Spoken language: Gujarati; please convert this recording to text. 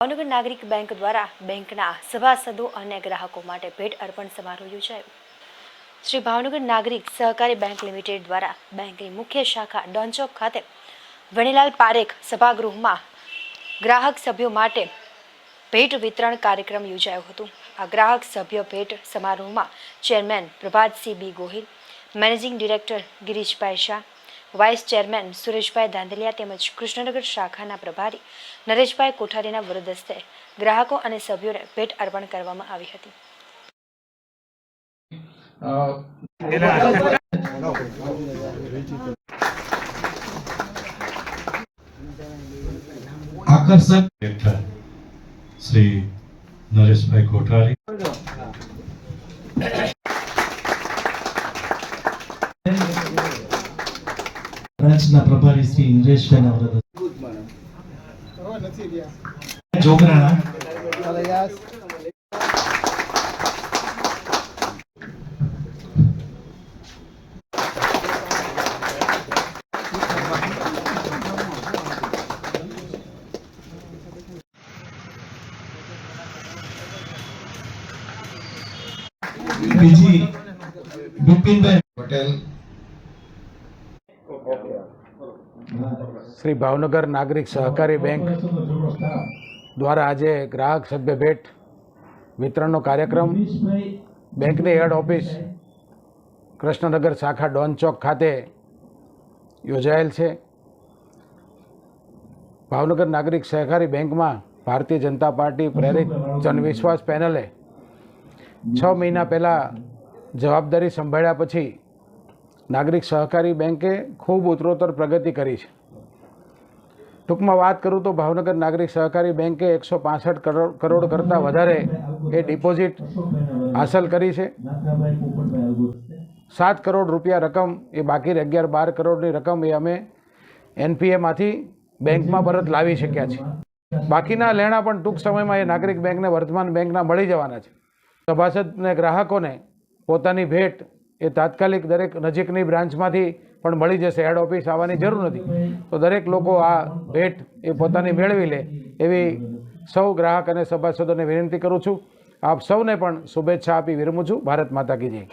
ભાવનગર નાગરિક બેંક દ્વારા બેંકના સભાસદો અને ગ્રાહકો માટે ભેટ અર્પણ સમારોહ યોજાયો. શ્રી ભાવનગર નાગરિક સહકારી બેંક લિમિટેડ દ્વારા બેંકની મુખ્ય શાખા ડોનચોક ખાતે વણીલાલ પારેખ સભાગૃહમાં ગ્રાહક સભ્યો માટે ભેટ વિતરણ કાર્યક્રમ યોજાયો હતો. આ ગ્રાહક સભ્ય ભેટ સમારોહમાં chairman Prabhatsinh B Gohil, managing director Girishbhai Shah vice chairman Sureshbhai Dhandhaliya તેમજ કૃષ્ણનગર શાખાના પ્રભારી નરેશભાઈ કોઠારીના વરદસ્તે ગ્રાહકો અને સભ્યોને ભેટ અર્પણ કરવામાં આવી હતી. આકર્ષક શ્રી નરેશભાઈ કોઠારી. બ્રાન્ચના પ્રભારી શ્રી નરેશભાઈના વરદ જોગરાણા. બીજી બિપિનભાઈ. પટેલ. શ્રી ભાવનગર નાગરિક સહકારી બેંક દ્વારા આજે ગ્રાહક સભ્ય ભેટ વિતરણનો કાર્યક્રમ બેંકની હેડ ઓફિસ કૃષ્ણનગર શાખા ડોન ચોક ખાતે યોજાયેલ છે. ભાવનગર નાગરિક સહકારી બેંકમાં ભારતીય જનતા પાર્ટી પ્રેરિત જનવિશ્વાસ પેનલે છ મહિના પહેલાં જવાબદારી સંભાળ્યા પછી નાગરિક સહકારી બેંકે ખૂબ ઉત્તરોત્તર પ્રગતિ કરી છે. ટૂંકમાં વાત કરું તો ભાવનગર નાગરિક સહકારી બેંકે એકસો પાસઠ કરોડ કરતાં વધારે એ ડિપોઝિટ હાંસલ કરી છે. સાત કરોડ રૂપિયા રકમ એ બાકી અગિયાર બાર કરોડની રકમ એ અમે એનપીએમાંથી બેંકમાં પરત લાવી શક્યા છીએ. બાકીના લેણા પણ ટૂંક સમયમાં એ નાગરિક બેંકને વર્તમાન બેંકના મળી જવાના છે. સભાસદને ગ્રાહકોને પોતાની ભેટ એ તાત્કાલિક દરેક નજીકની બ્રાન્ચમાંથી પણ મળી જશે. હેડ ઓફિસ આવવાની જરૂર નથી. તો દરેક લોકો આ ભેટ એ પોતાની મેળવી લે એવી સૌ ગ્રાહક અને સભાસદોને વિનંતી કરું છું. આપ સૌને પણ શુભેચ્છા આપી વિરમું છું. ભારત માતા કી જય.